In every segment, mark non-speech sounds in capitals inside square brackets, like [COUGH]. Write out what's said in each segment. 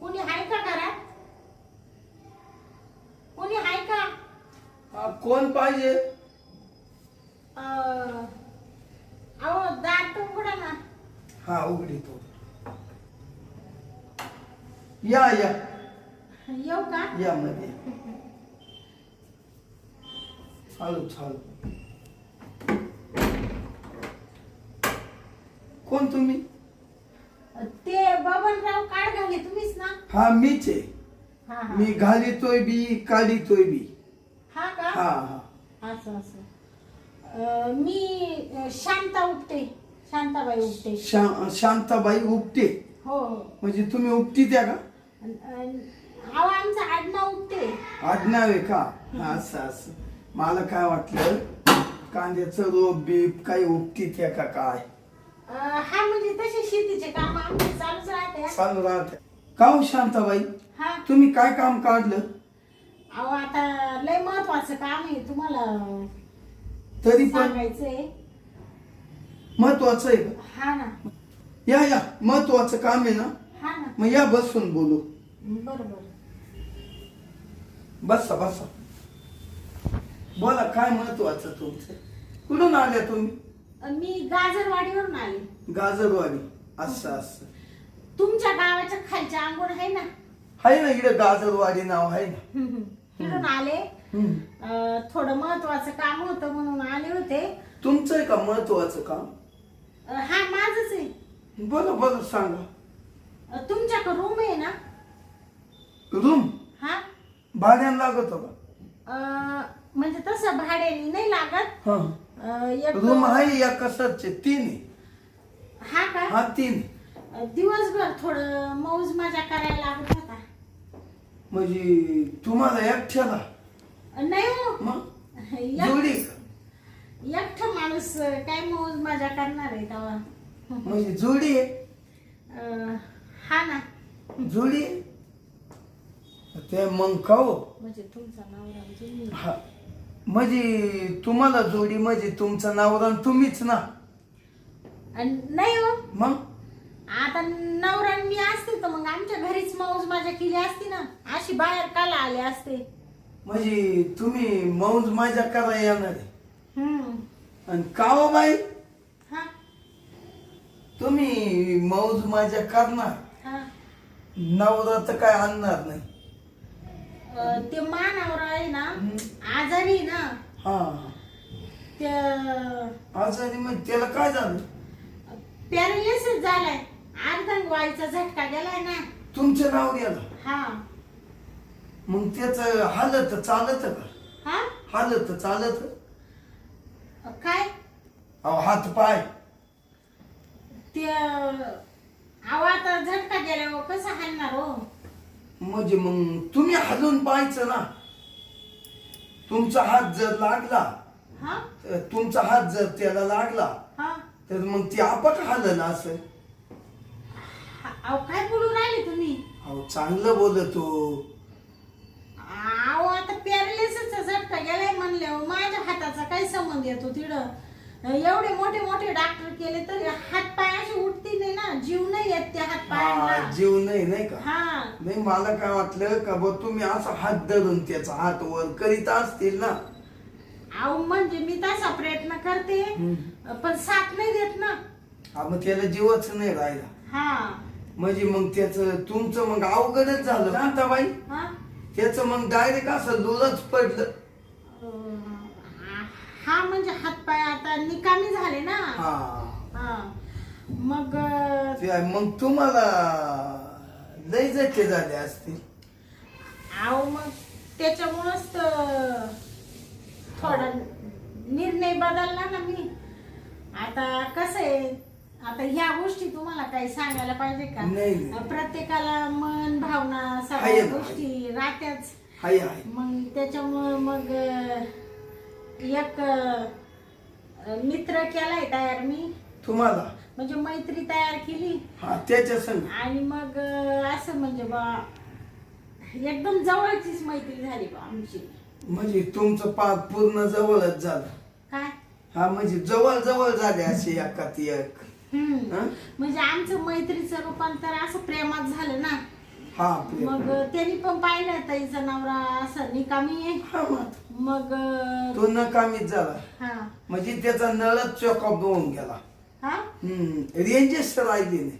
कोणी आहे का घरात कोणी आहे का हा, कोण पाहिजे अं, अहो दाट उघडा ना हा उघडीतो या या येऊ का या मध्ये चालू चालू कोण तुम्ही ते बबनराव काढ घाले तुम्हीच ना हा मीच आहे हा हा मी घालितोय बी काढितोय बी. हा का? हा हा. असं असं. अं, मी शांता उपटे. शांताबाई उपटे. शा शांताबाई उपटे. हो हो. म्हणजे तुम्ही उपटी द्या का? अन- अन- अहो आमचं आडनाव उपटे. आडनाव आहे का? हा, असं असं. मला काय वाटलं कांद्याचं रोप बीप काही उपटी त्या का काय? अं, हा म्हणजे तसे शेतीचे काम आमचे चालूच राहते. चालू राहते. का हो शांताबाई? हा? तुम्ही काय काम काढलं? अहो आता लय महत्वाचं काम आहे तुम्हाला तरी पण सांगायचंय. महत्वाचं आहे का? हा ना. या या. महत्वाचं काम आहे ना? हा ना. मग या बसून बोलू. बरोबर. बसा बसा. बोला काय महत्वाचं तुमचं? कुठून आल्या तुम्ही? मी गाजरवाडीवरून आले. गाजरवाडी. असं असं. तुमच्या गावाच्या खालच्या अंगण आहे ना? आहे ना इकडे गाजरवाडी नाव आहे ना. तिथून आले. हम्म. अं, थोडं महत्वाचं काम होतं म्हणून आले होते. तुमचं आहे का महत्वाचं काम? अं, हा माझच आहे. बोला बोला सांगा. अं, तुमच्याकडे रूम आहे ना? रूम हा? भाड्यानं लागत का अं, म्हणजे तसं भाड्याने नाही लागत. हा. अं, एक रूम आहे या कसरचे तीन आहे. हा का? हा तीन. अं, दिवसभर थोडं मौज मजा करायला लागत होता म्हणजे तुम्हाला एकट्याला. नाही हो. मग? एक- जोडी का? एकटं माणूस अं, काय मौज मजा करणार आहे तेव्हा. म्हणजे जोडी आहे? अं, हा ना. जोडी आहे? ते मग का हो? म्हणजे तुमचा नवरा म्हणजे मी. हा. म्हणजे तुम्हाला जोडी म्हणजे तुमचं नवरा आणि तुम्हीच ना. अन नाही हो. मग? आता नवरा मी असते तर मग आमच्या घरीच मौज मजा केली असती ना. अशी बाहेर काला आले असते. म्हणजे तुम्ही मौज माझ्या करा येणार आहे. हम्म. आणि का हो बाई? हा. तुम्ही मौज माझ्या करणार. हा. नवरा तर काय आणणार नाही. अं, ते मानावर आहे ना. आजारी आहे ना. हा. ते आजारी मग त्याला काय झालं? पॅरालिसिस झालाय. झटका गेलाय ना. तुमच्या नवऱ्याला हा. मग त्याच हालत चालत का? हा? हालत चालत? काय? अहो हात पाय. ते अहो आता झटका गेल्यावर कसं हालणार हो? म्हणजे मग तुम्ही हलून पाहायचं ना. तुमचा हात जर लागला हा? तर तुमचा हात जर त्याला लागला हा. तर मग ती आपक हालल असं. अहो काय बोलू राहिले तुम्ही? अहो चांगलं बोलतो अहो आता पॅरालिसिसचा झटका गेलाय म्हणल्यावर माझ्या हाताचा काय संबंध येतो तिकडं एवढे मोठे मोठे डॉक्टर केले तरी हात पाय असे उठती नाही ना? जीव नाही येत त्या हात हा, पायांना. जीव नाही नाही का? हा. नाही मला काय वाटलं का बा तुम्ही असा हात धरून त्याचा हात वर करीत असतील ना? अहो म्हणजे मी तसा प्रयत्न करते पण साथ नाही देत ना. हा मग त्याला जीवच नाही राहिला. हा. म्हणजे मग त्याच तुमचं मग अवघडच झालं. शांताबाई हा? त्याचं मग डायरेक्ट असं लोलच पडलं. अं, हा म्हणजे हात पाय आता निकामी झाले ना? हा. हा. मग अं, ते आहे. मग तुम्हाला लय जचे झाले असतील. अहो मग त्याच्यामुळंच तर थोडा निर्णय बदलला ना मी. आता कसं आहे आता ह्या गोष्टी तुम्हाला काही सांगायला पाहिजे का? नाही. प्रत्येकाला मन भावना आहे सगळ्या ना, गोष्टी राहत्याच. हाय हाय. मग त्याच्यामुळं मग अं, एक अं, मित्र केलाय तयार मी. तुम्हाला? म्हणजे मैत्री तयार केली. हा त्याच्या संग. आणि मग अं, असं म्हणजे बा एकदम जवळचीच मैत्री झाली बा आमची. म्हणजे तुमचं पाक पूर्ण जवळच झालं. काय? हा म्हणजे जवळ जवळ झाले असे एका ती एक. हं? म्हणजे आमचं मैत्रीचं रूपांतर असं प्रेमात झालं ना. हा प्रिय. मग त्यांनी पण पाहिलं ताईचा नवरा असं निकामी आहे. हा मग. मग तो नकामीच झाला. हा. म्हणजे त्याचा नळच चोकअप होऊन गेला. हा? रेंजच राहिली नाही.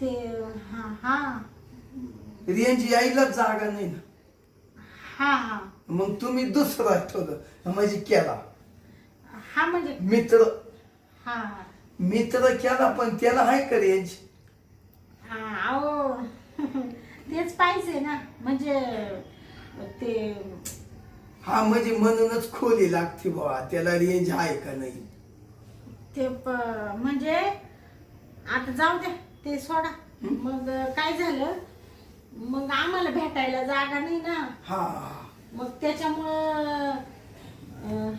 ते हा हा. रेंज यायलाच जागा नाही ना. हा हा. मग तुम्ही दुसरा ठेवलं. म्हणजे केला. हा म्हणजे मित्र. हा हा. मित्र केला पण त्याला आहे का रेंज हा अहो. तेच पाहिजे ना म्हणजे ते हा म्हणजे म्हणूनच खोली लागते बाबा त्याला रेंज आहे का नाही? ते प- म्हणजे आता जाऊ द्या ते सोडा. मग काय झालं? मग आम्हाला भेटायला जागा नाही ना. हा. मग त्याच्यामुळं अं,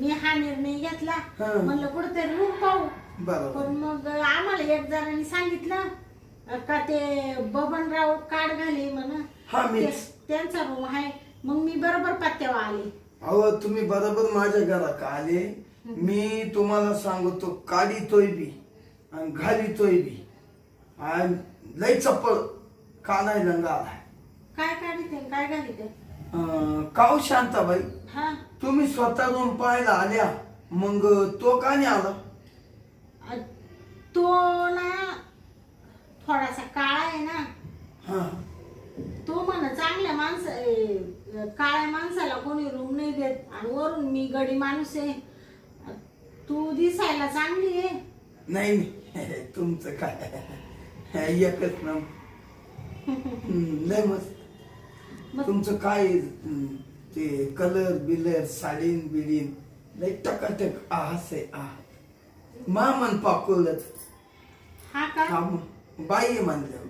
मी हा निर्णय घेतला. हं. म्हणलं कुठेतरी रूम पाहू. बरोबर. पण मग आम्हाला एक जणांनी सांगितलं का ते बबनराव काड घाले म्हण. हा. ते- त्यांचा रूम आहे मग मी बरोबर पत्त्यावर आले. अहो तुम्ही बरोबर माझ्या घरात आले. मी तुम्हाला सांगतो काढितोय बी आणि घालितोय बी. आणि लय चप्पल कानायला आलाय काय काढते काय घाली ते अं, काऊ शांताबाई हा. तुम्ही स्वतः रूम पाहायला आल्या मग तो का नाही आला? तो ना थोडासा काळा आहे ना. हा. तो म्हण चांगल्या माणस काळ्या माणसाला कोणी रूम नाही देत आणि वरून मी गडी माणूस आहे. तू दिसायला चांगली आहे. नाही नाही तुमचं काय? एकच ना लय मस्त. तुमचं काय ते कलर बिलर साडीन बिडीन लय टकाटक आहस आहे आ मा मन पाकुलत हा का बाई म्हणलं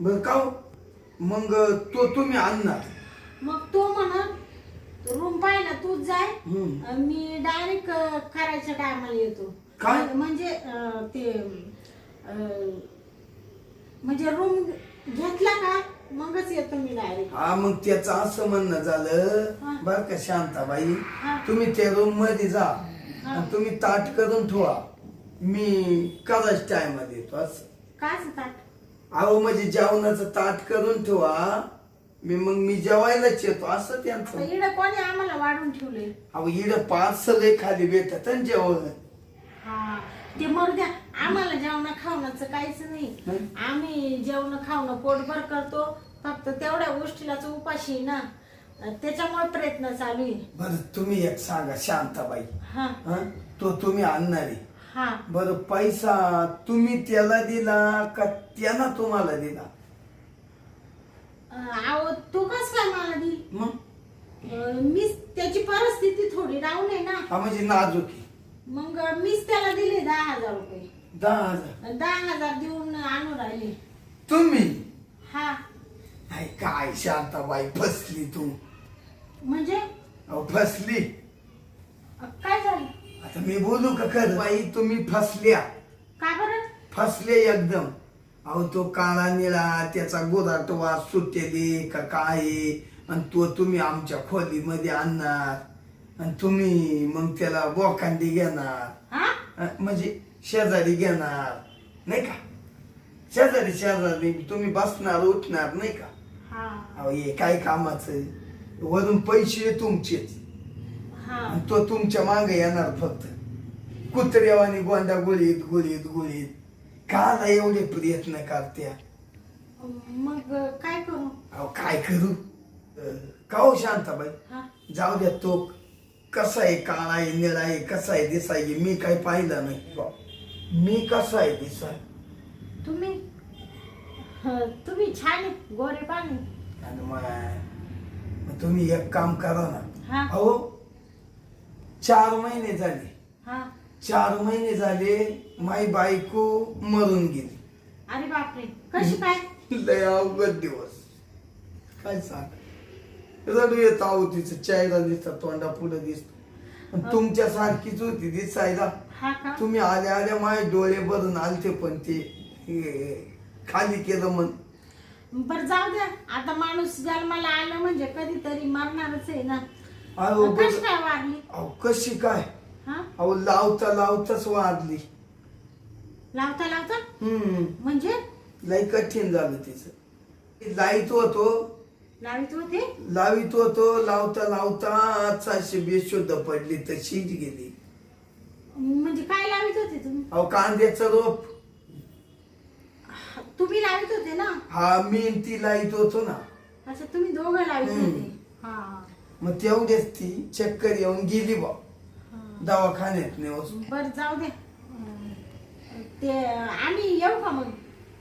बर का हो? मग तो तुम्ही आणणार मग तो म्हणत रूम पाहिला तूच जाय हम्म. मी डायरेक्ट करायच्या टायमाला येतो काय? म्हणजे अ, ते अ, म्हणजे रूम घेतला का मगच येतो मी डायरेक्ट हा मग त्याचं असं म्हणणं हा. झालं बर का शांताबाई हा. तुम्ही त्या रूममध्ये जा. आणि तुम्ही ताट करून ठेवा मी कराच टाइम येतो असं. ताट? अहो म्हणजे जेवणाचं ताट करून ठेवा. मी मग मी जेवायलाच येतो असं आता त्यांचं इकडे कोणी आम्हाला वाढून ठेवले अहो इड पार्सल खाली भेटत आणि जेवण. हा ते मरू द्या. आम्हाला जेवण खावण्याचं काहीच नाही. हं? आम्ही जेवण खावणं पोटभर करतो. फक्त तेवढ्या गोष्टीलाच उपाशी आहे ना. त्याच्यामुळे प्रयत्न चालू आहे. बरं तुम्ही एक सांगा शांताबाई. हा. हा? तो तुम्ही आणणारी. हा. बरं पैसा तुम्ही त्याला दिला का त्यानं तुम्हाला दिला? अहो तू कस काय मला दी मग मीच त्याची परिस्थिती थोडी डाऊन आहे ना. हा म्हणजे नाजुकी मग मीच त्याला दिले दहा हजार रुपये. दहा हजार? दहा हजार देऊन आणून राहिले. तुम्ही? हा. हाय, काय शांताबाई फसली तू. म्हणजे? अहो फसली. अं, काय झालं? आता मी बोलू का खरं बाई तुम्ही फसल्या. का बरं? फसले एकदम. अहो तो काळा निळा त्याचा गोराट वास सुटेली का काय? आहे? आणि तो तुम्ही आमच्या खोलीमध्ये आणणार. आणि तुम्ही मग त्याला बोकांडी घेणार. हा? अं, म्हणजे शेजारी घेणार. नाही का? शेजारी शेजारी तुम्ही बसणार उठणार नाही का? हा. अहो हे काय कामाचं? वरून पैसे तुमचेच. तो तुमच्या मागे येणार फक्त. कुत्र्यावानी गोंडा गुळीत गुळीत गुळीत. काला एवढे प्रयत्न करत्या. मग काय करू? अहो काय करू? का हो शांताबाई? जाऊ द्या तो. कसा आहे काळा आहे निळा आहे कसा आहे दिसाय मी काय पाहिलं नाही. मी कसा आहे दिसाय? तुम्ही तुम्ही छान गोरे पाणी आणि मग मग तुम्ही एक काम करा ना. हा. चार महिने झाले. हा. चार महिने झाले माई बायको मरून गेली. अरे बापरे. कशी काय? [LAUGHS] लय अवघड दिवस. काय सांग? रडू येत आहो तिचं चेहरा दिसत तोंडा पुढे दिसत. तुमच्या सारखीच होती दिसायला. हा का? तुम्ही आल्या आल्या माझे डोळे भरून आलते पण ते हे, खाली केलं म्हण. बरं जाऊ द्या. आता माणूस जन्माला आलं म्हणजे कधीतरी मरणारच आहे ना. अहो कशी काय वाढली? अहो कशी काय? हा? अहो लावता लावताच वाढली. लावता लावता? हम्म. म्हणजे? लय कठीण झालं तिचं. लाईत होतो. लावित होते? लावित होतो लावता लावता चारशे बेशुद्ध पडली तशीच गेली. म्हणजे काय लावित होते तुम्ही? अहो कांद्याचं रोप. तुम्ही लावित होते ना? हा मी ती लाईत होतो ना. अच्छा तुम्ही दोघं लावित हम्म. होते. हा. मग तेवढ्याच ती चक्कर येऊन गेली बा. दवाखान्यात नेवस बर जाऊ दे. ते आम्ही येऊ का मग?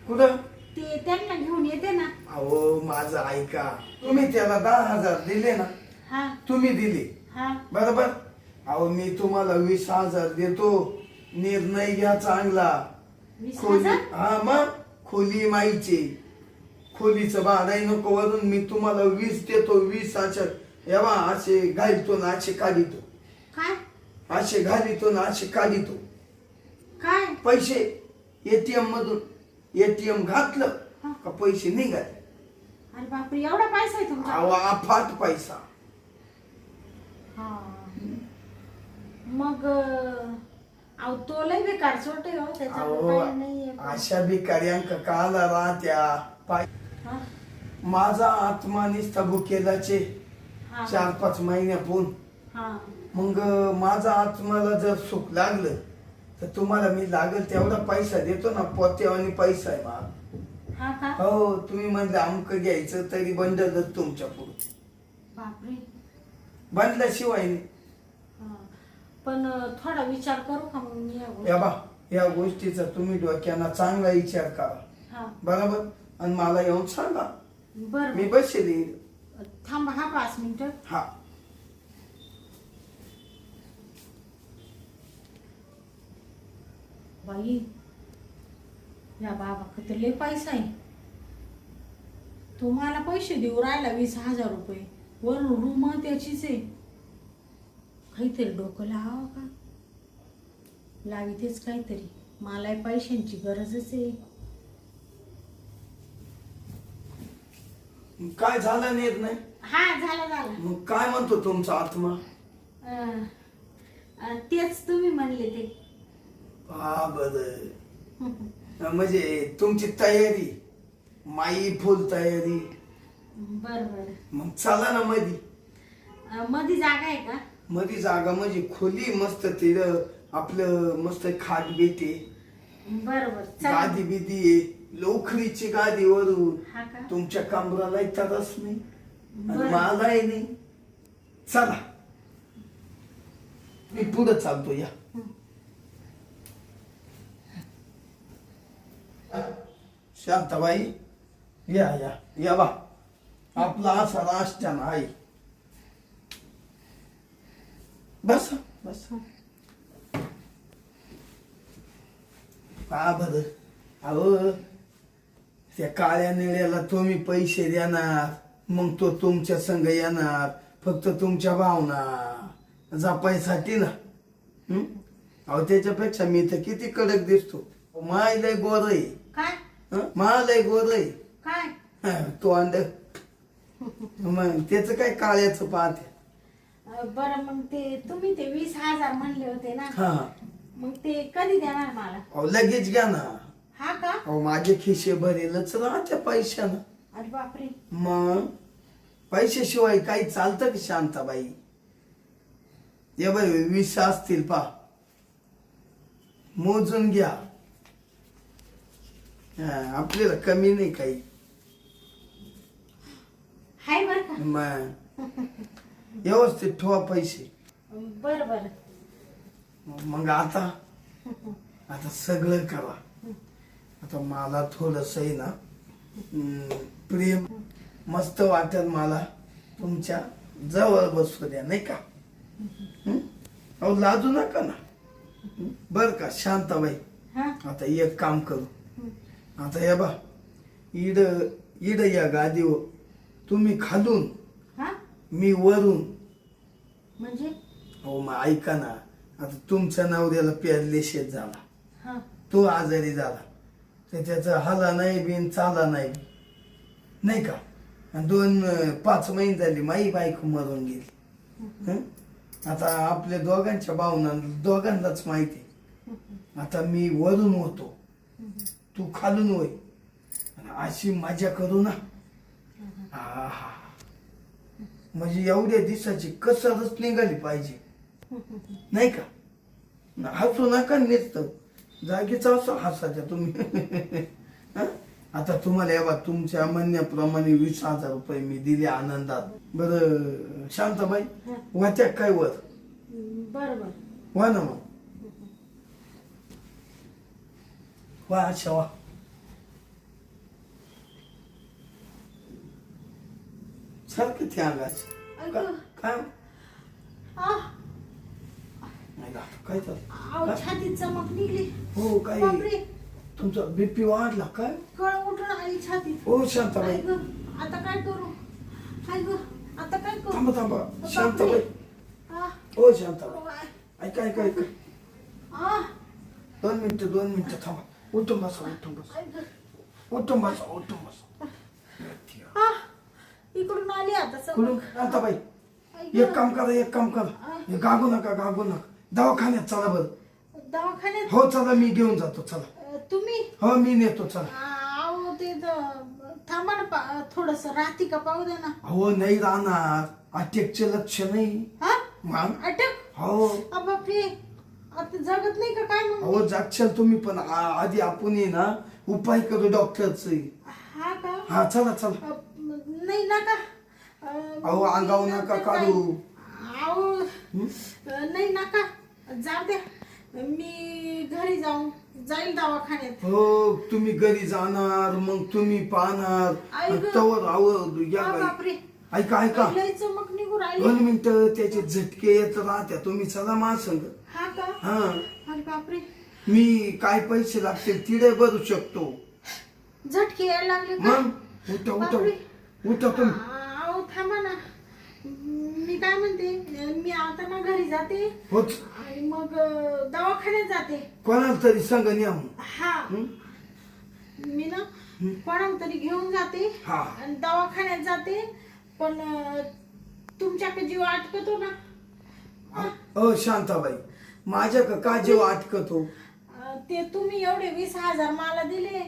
कुठं? ते त्यांना घेऊन येते ना. अहो माझं ऐका. तुम्ही त्याला दहा हजार दिले ना. हा. तुम्ही दिले. हा. बरोबर? अहो मी तुम्हाला वीस हजार देतो. निर्णय घ्या चांगला. वीस खोली हजार? हा मग? खोली माईची खोलीचं भाडं नको वरून मी तुम्हाला वीस देतो. वीस अशा एवा असे घालितो ना असे काढितो. काय? असे घालितो ना असे काढितो. काय? पैसे एटीएम मधून एटीएम घातलं हा. का पैसे निघाले? अरे बापरे एवढा पैसा आहे तुमचा? अहो अफाट पैसा. हा. मग अं, अहो तो लय बेकार छोटे हो अहो काही नाहीये. अशा भिकाऱ्यांक काला राहत्या. पाय हा, माझा आत्मा निस्ता भुकेलाचे. हा, चार पाच महिन्यापून. मग माझा आत्माला जर सुख लागलं तर तुम्हाला मी लागल तेवढा पैसा देतो ना पोत्यावानी पैसा आहे मला हा तुम्ही म्हणलं अमुक घ्यायचं तरी बंडलच तुमच्यापुढे. बंडल्याशिवाय हा. पण थोडा विचार करू का मग या बा या गोष्टीचा तुम्ही डोक्याना चांगला विचार करा. बरोबर? आणि मला येऊन सांगा. मी बसेल. थांबा हा पाच मिनिट. हा. बाई या बाबा तर लय पैसा आहे. तो मला पैसे देऊ राहिला वीस हजार रुपये. वरून रूम त्याचीच आहे. काहीतरी डोकं लावा का? लावितेच काहीतरी. मला पैशांची गरजच आहे. काय झाला निर्णय हा झालं झालं. मग काय म्हणतो तुमचा आत्मा? अं, अं, तेच तुम्ही म्हणले ते. हा बर म्हणजे तुमची तयारी माई फुल तयारी. बर बर मग चला ना मधी. अं, मध्ये जागा आहे का? मधी जागा म्हणजे खोली मस्त तिथं आपलं मस्त खाट बेटे. बर बर चला. गादी बिदी आहे. लोखरीची गादी वरून का? तुमच्या कमराला तरच नाही? आणि. मलाही नाही. चला. मी पुढे चालतो या. शांताबाई या या. या बा. आपला असा राष्ट्रान आहे बस बस. का बर? अहो त्या काळ्या निळ्याला तुम्ही पैसे देणार मग तो तुमच्या संग येणार फक्त तुमच्या भावना जपायसाठी ना. हं? अहो त्याच्यापेक्षा मी तर किती कडक दिसतो. माय लय गोर आहे. काय? हं? मा लय गोर आहे. काय? हं, तो अंड मग त्याच काय काळ्याचं पाहते अं, बरं मग ते तुम्ही ते वीस हजार म्हणले होते ना. हा. मग ते कधी देणार मला? अहो लगेच घ्या ना. हा का? अहो माझे खिशे भरेलच. राहत्या पैशानं. अरे बापरे. मग? पैशाशिवाय काही चालतं की शांताबाई? ये बाई वीस असतील पा मोजून घ्या. हा, आपल्याला कमी नाही काही. हाय बर का? मग व्यवस्थित ठेवा पैसे. बर बर. मग आता? [LAUGHS] आता सगळं करा. आता मला थोडस आहे ना प्रेम मस्त वाटत मला तुमच्या जवळ बसू द्या नाही का? अहो लाजू नका ना? बर का शांताबाई. आता एक काम करू. आता या बा इड इड या गादीवर तुम्ही खालून हा? मी वरून. म्हणजे? हो मग ऐका ना आता तुमच्या नवऱ्याला पेरले शेत झाला. तो आजारी झाला. तर त्याचा हाला नाही बिन चाला नाही. नाही का? आणि दोन पाच महिने झाली माई बायको मरून गेली. आता आपल्या दोघांच्या भावना दोघांनाच माहिती आता मी वरून होतो. तू खालून होय. आणि अशी मजा करू ना. हा म्हणजे एवढ्या दिवसाची कसरच निघाली पाहिजे. नाही का? हसू नका निघतं जागीच असं हसायच्या तुम्ही. [LAUGHS] हं? आता तुम्हाला या तुमच्या म्हणण्याप्रमाणे वीस हजार रुपये मी दिले आनंदात. बरं शांताबाई वाट्या काय वर? बरं बरं वा ना मग. वा अच्छा वा. सारखं ते अंगाच. काय का? काय आव, छातीत चमक निघली. हो काय तुमचा बीपी वाढला काय? कळ उठून आली छातीत. हो शांताबाई. आता काय करू? ऐक आता काय करू? थांबा थांबा. शांताबाई. हो शांताबाई. ऐका ऐका ऐका. दोन मिनिटं दोन मिनिटं थांबा. उठून बसा उठून बसा. उठून बसा उठून बसा. इकडून आली आता कुठून? ऐक. एक काम करा एक काम करा. गागू नका गागू नका. दवाखान्यात चला बरं. दवाखान्यात? हो चला मी घेऊन जातो चला. अ, तुम्ही? हो मी नेतो चला. अहो ते द- थांबा ना थोडस राहती का पाहू दे ना. हो नाही राहणार. अटॅकचे लक्ष नाही. हा? मग अटक? हो. अ, बापरे. आता जगत नाही का काय मग? अहो जागशाल तुम्ही पण आ- आधी आपण ये ना. उपाय करू डॉक्टरचे. हा का? हा चला चला. अ, नाही नका. अ, अहो, अंगावर मी नका काढू. अहो अ, नाही नका. जाऊ मी घरी जाऊन जाईल दवाखान्यात. हो तुम्ही घरी जाणार मग तुम्ही पाहणार. आई गं. तवर आव या हा, बाई. बापरे. ऐका ऐका. चमक निघू राहिली. दोन मिनिटं त्याचे झटके येत राहत्या तुम्ही चला मा संग. हा का? हा. अरे बापरे. मी काय पैसे लागतील तिडे भरू शकतो. झटके यायला लागले का? मग? उठा उठा. बापरे. उठा तुम्ही अहो थांबा ना. मी काय म्हणते मी आता ना घरी जाते होच. आणि मग अं, दवाखान्यात जाते. कोणाला तरी संग न्या. हा. हं? मी ना कोणाला तरी घेऊन जाते हा. आणि दवाखान्यात जाते. पण अं, तुमच्याकडे जीव अटकतो ना? अ शांताबाई माझ्या का का जीव अटकतो? अं, ते तुम्ही एवढे वीस हजार मला दिले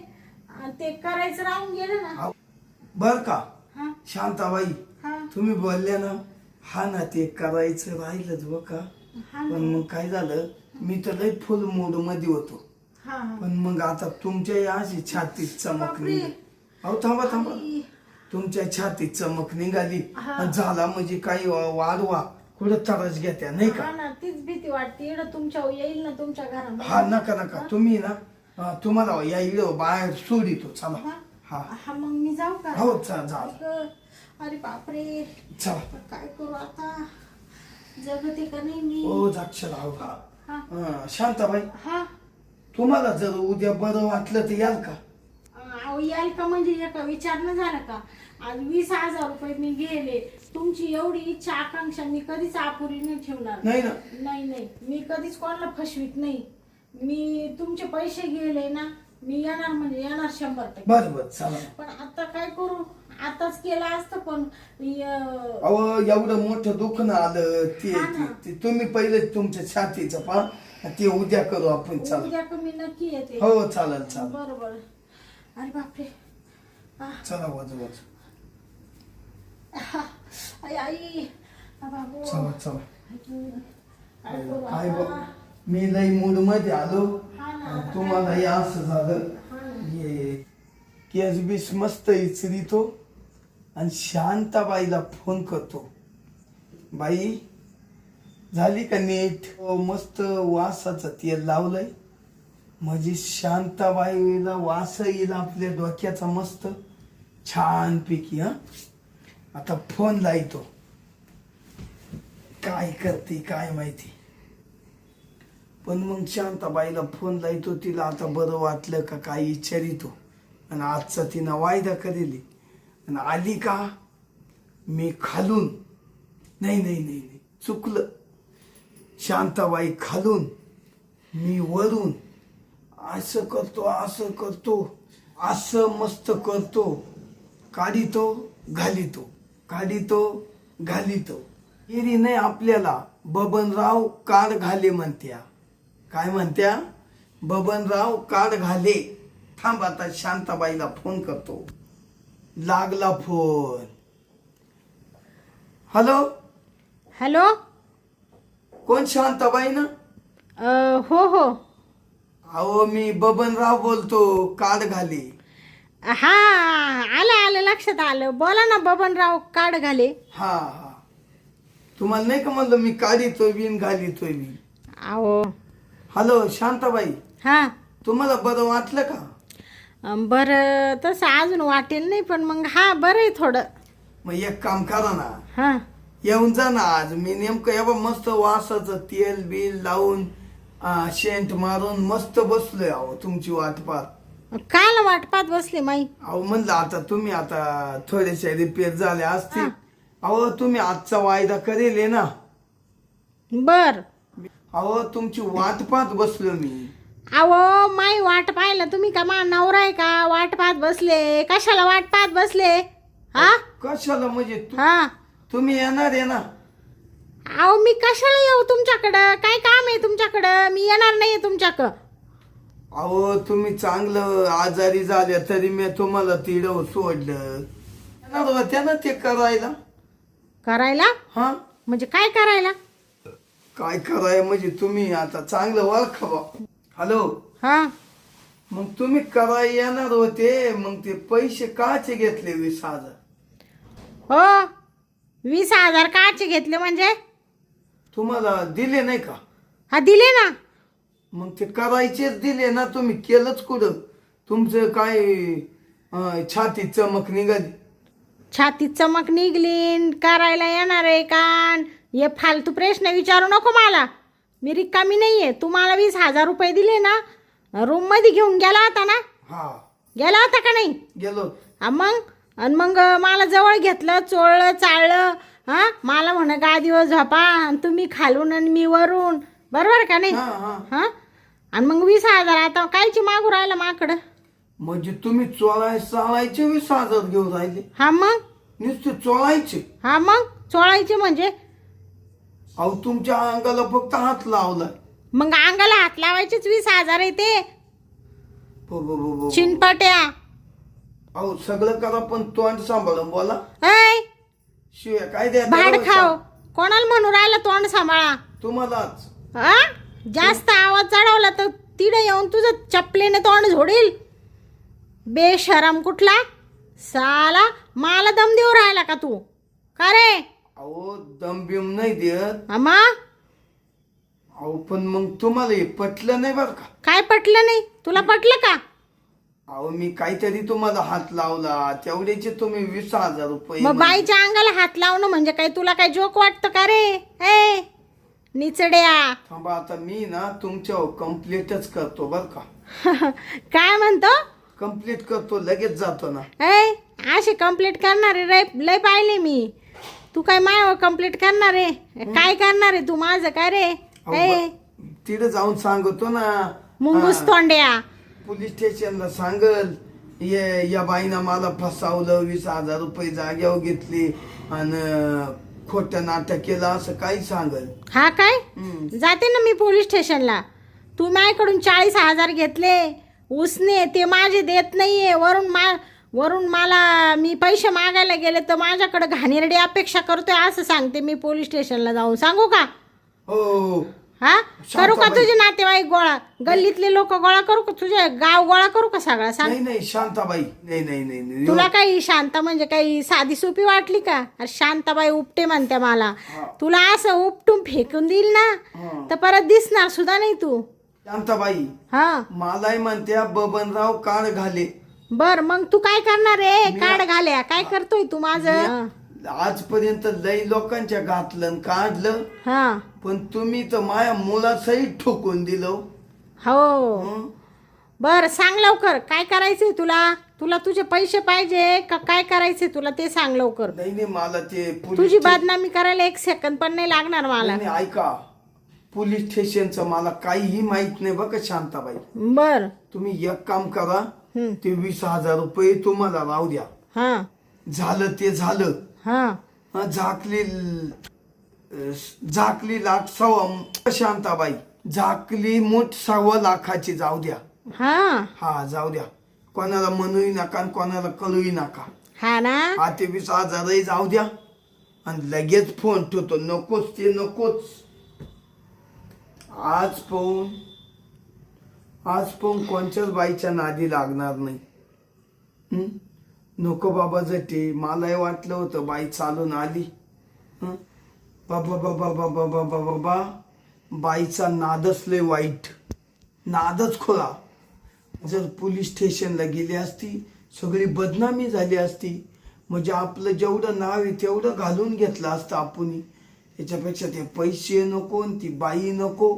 ते करायचं राहून गेलं ना. बर का. हा. शांताबाई हा. तुम्ही बोलले ना हा ना ते करायचं राहिलंच बघ का. हा पण मग काय झालं? मी तर लय फुल मूडमध्ये होतो. हा. हा पण मग आता तुमच्या या अशी छातीत चमक बापरे. निघाली. अहो थांबा थांबा. आई. तुमच्या छातीत चमक निघाली. हा. आणि झाला म्हणजे काही वा- वाढवा. कुठं त्रास घेत्या नाही का? हा ना तीच भीती वाटते. एवढं तुमच्या येईल ना तुमच्या घरामध्ये. हा नका नका. तुम्ही ना अं, तुम्हाला या इडं बाहेर सोडितो. चला. हा? हा. हा मग मी जाऊ का? हो चा जा. अगं, अरे बापरे. चला. काय करू आता? जगते का नाही मी? हो जाक्षर आहो हा. हा. अं, शांताबाई. हा. तुम्हाला जर उद्या बरं वाटलं तर याल का? अहो याल का म्हणजे एका विचारणं झालं का? आज वीस हजार रुपये मी गेले. तुमची एवढी इच्छा आकांक्षा मी कधीच अपुरी नाही ठेवणार. नाही ना? नाही नाही. मी कधीच कोणाला फसवीत नाही. मी तुमचे पैसे गेले ना मी येणार म्हणजे येणार शंभर टक्के. बर बर. चला. पण आता काय करू? आताच केलं असतं पण य- अहो एवढं मोठं दुखणं आलं ते हा ना. ते- ते तुम्ही पहिले तुमच्या छातीचं पा ते उद्या करू आपण चला. उद्या का मी नक्की येते. हो चालेल चालेल. बरोबर. अरे बापरे. आ, चला वाज वाज आई आई. आ, बाबू. चला चला. काय? बघ मी लई मूडमध्ये आलो. हा ना, आणि आता तुम्हाला हे असं झालं. हा केस बीस मस्त इचरितो. आणि शांताबाईला फोन करतो. बाई झाली का नीट? मस्त वासाचं तेल लावलंय. म्हणजे शांताबाईला वास येईल आपल्या डोक्याचा मस्त. छान पैकी हा? आता फोन लायतो. काय करते काय माहिती? पण मग शांताबाईला फोन लायतो तिला आता बरं वाटलं का काय विचारितो. आणि आजचा तिनं वायदा करेल. आणि आली का? मी खालून. नाही नाही नाही नाही. चुकलं. शांताबाई खालून. मी वरून. असं करतो असं करतो. असं मस्त करतो. काढितो घालितो. काढितो घालितो. हिरीने आपल्याला. बबनराव काढ घाले म्हणत्या. काय म्हणत्या? बबनराव काढ घाले. थांब आता शांताबाईला फोन करतो. लागला फोन. हॅलो हॅलो कोण शांताबाई ना? अ, हो हो. अहो मी बबनराव बोलतो काढ घाले. हा आलं आलं लक्षात आलं. बोला ना बबनराव काढ घाले. हा हा. तुम्हाला नाही का म्हणलं मी काढितोय बिन घालितोय मी? अहो. हॅलो शांताबाई. हा. तुम्हाला बरं वाटलं का? बरं तसं अजून वाटेल नाही पण मग हा बरं आहे थोडं. मग एक काम करा ना. हा. येऊन जा ना आज. मी नेमकं एवढं मस्त वासाचं तेल बिल लावून आ, शेंट मारून मस्त बसलोय अहो तुमची वाट पाहत काल वाटपात बसले माई? अहो म्हणलं आता तुम्ही आता थोडेसे रिपेअर झाले असतील. अहो तुम्ही आजचा वायदा करेल ना. बर. अहो तुमची वाट पाहत बसलो मी. अहो माई वाट पाहिलं तुम्ही का? मा नवरा आहे का? वाट पाहत बसले. कशाला वाट पाहत बसले? हा? कशाला म्हणजे तु- हा. तुम्ही येणार आहे ना अहो मी कशाला येऊ तुमच्याकडं? काय काम आहे तुमच्याकडं? मी येणार नाही तुमच्याकडं अहो तुम्ही चांगलं आजारी झाले तरी मी तुम्हाला तिडव सोडलं. येणार होत्या ना ते करायला. करायला? हा? म्हणजे काय करायला? काय कराय म्हणजे तुम्ही आता चांगलं ओळखा बा. हॅलो. हा. मग तुम्ही कराय येणार होते मग ते पैसे काचे घेतले वीस हजार? हो. वीस हजार काचे घेतले म्हणजे? तुम्हाला दिले नाही का? हा दिले ना. मग ते करायचेच दिले ना तुम्ही केलंच कुठं? तुमचं काय अं, छातीत चमक निघाली. छातीत चमक निघली करायला येणार आहे का हे फालतू प्रश्न विचारू नको मला. मी रिकामी नाही आहे तुम्हाला वीस हजार रुपये दिले ना रूममध्ये घेऊन गेला होता ना? हा. गेला होता का नाही? गेलो. हा मग? आणि मग मला जवळ घेतलं चोळलं चाळलं हा? मला म्हण गादीवर झोपा आणि तुम्ही खालून आणि मी वरून. बरोबर का नाही? हा हा. हा? आणि मग वीस हजार आता कायची मागू राहिला माकडं? म्हणजे तुम्ही चोळाय चालायचे वीस हजार घेऊन राहिले. हा मग? नुसते चोळायचे. हा मग? चोळायचे म्हणजे? अहो तुमच्या अंगाला फक्त हात लावलाय. मग अंगाला हात लावायचेच वीस हजार आहे ते. ब- ब- ब- ब- चिनपट्या. अहो सगळं करा पण तोंड सांभाळून बोला. ऐ शिवाय काय द्या भाड खाव सांग. कोणाला म्हणू राहिला तोंड सांभाळा? तुम्हालाच. हा जास्त आवाज चढवला तर तिडे येऊन तुझं चपलेने तोंड झोडील. बेशरम कुठला? साला मला दम देऊ राहिला का तू? का रे? अहो दम बिम नाही देत. अहो पण मग तुम्हाला हे पटलं नाही बरं का? काय पटलं नाही? तुला पटलं का? अहो मी काहीतरी तुम्हाला हात लावला. तेवढ्याचे तुम्ही वीस हजार रुपये मग बाईच्या अंगाला हात लावणं म्हणजे काय? तुला काय जोक वाटतं का रे? ए निचड्या. थांबा आता मी ना तुमच्यावर कम्प्लीटच करतो बर का? [LAUGHS] काय म्हणतो? कंप्लीट करतो लगेच जातो ना. ए असे कंप्लीट करणारे रे लय पाहिले मी. तू काय मायावर कंप्लीट करणार आहे? काय करणार आहे तू? माझं काय रे? ए तिथं जाऊन सांगतो ना. मुंगूस तोंड्या. पोलीस स्टेशनला सांगल ये या बाईनं मला फसावलं वीस हजार रुपये जाग्यावर घेतली आणि खोटं नाटक केलं असं काही सांगल. हा काय. जाते ना मी पोलीस स्टेशनला. तू माझ्याकडून चाळीस हजार घेतले. उसने ते माझे देत नाहीये. वरून मा वरून मला मी पैसे मागायला गेले तर माझ्याकडे घाणेरडी अपेक्षा करतोय असं सांगते मी पोलीस स्टेशनला जाऊन. सांगू का? हो हा करू का. तुझे नातेवाईक गोळा? गल्लीतले लोक गोळा करू का? तुझे गाव गोळा करू का सगळा? सांग. नाही नाही शांताबाई. नाही नाही नाही नाही. तुला काही शांत म्हणजे काही साधी सोपी वाटली का? अरे शांताबाई उपटे म्हणते मला. हा. तुला असं उपटून फेकून देईल ना हा. तर परत दिसणार सुद्धा नाही तू. शांताबाई. हा. मलाही म्हणत्या बबनराव काळ घाले. बर मग तू काय करणार रे? काढ घाल्या. काय करतोय तू माझं? आजपर्यंत लई लोकांच्या घातलं आणि काढलं. हा. पण तुम्ही तर माया मुलासहित ठोकून दिलं. हो. हं? बर सांग लवकर. काय करायचंय तुला? तुला तुझे पैसे पाहिजे का काय करायचंय तुला ते सांग लवकर. नाही नाही मला ते पोलीस तुझी बदनामी करायला एक सेकंद पण नाही लागणार मला. नाही, ऐका. पोलीस स्टेशनचं मला काहीही माहीत नाही बघा शांताबाई. बर. तुम्ही एक काम करा. ते वीस हजार रुपये तुम्हाला राहू द्या. हा. झालं ते झालं. हा. हं, झाकली अं, झाकली लाख सव्वा शांताबाई झाकली मूठ सव्वा लाखाची जाऊ द्या. हा. हा जाऊ द्या. कोणाला म्हणूही नका आणि कोणाला कळूही नका. हा ना? हा ते वीस हजारही जाऊ द्या. आणि लगेच फोन ठेवतो. नकोच ते नकोच. आज पाहून आज पण कोणत्याच बाईच्या नादी लागणार नाही. नको बाबा जटे मलाही वाटलं होतं बाई चालून आली. बाबा बाबा बाबा बाबा बाबा बाईचा नादच लय वाईट. नादच खोला जर पोलीस स्टेशनला गेली असती सगळी बदनामी झाली असती म्हणजे आपलं जेवढं नाव आहे तेवढं घालून घेतलं असतं आपण याच्यापेक्षा ते पैसे नको आणि ती बाई नको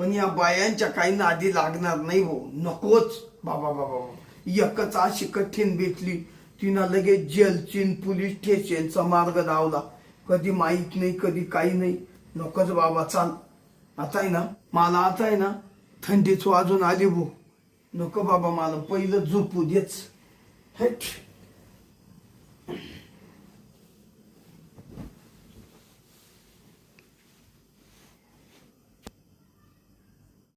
पण या बायांच्या काही नादी लागणार नाही हो. नकोच. बाबा बाबा बाबा. एकच अशी कठीण भेटली. तिनं लगेच जेलचीन पोलीस स्टेशनचा मार्ग धावला कधी माहीत नाही कधी काही नाही. नकोच बाबा चाल. आता आहे ना? मला आता आहे ना? थंडीच वाजून आली भाऊ नको बाबा मला पहिलं झोपू देच. हट.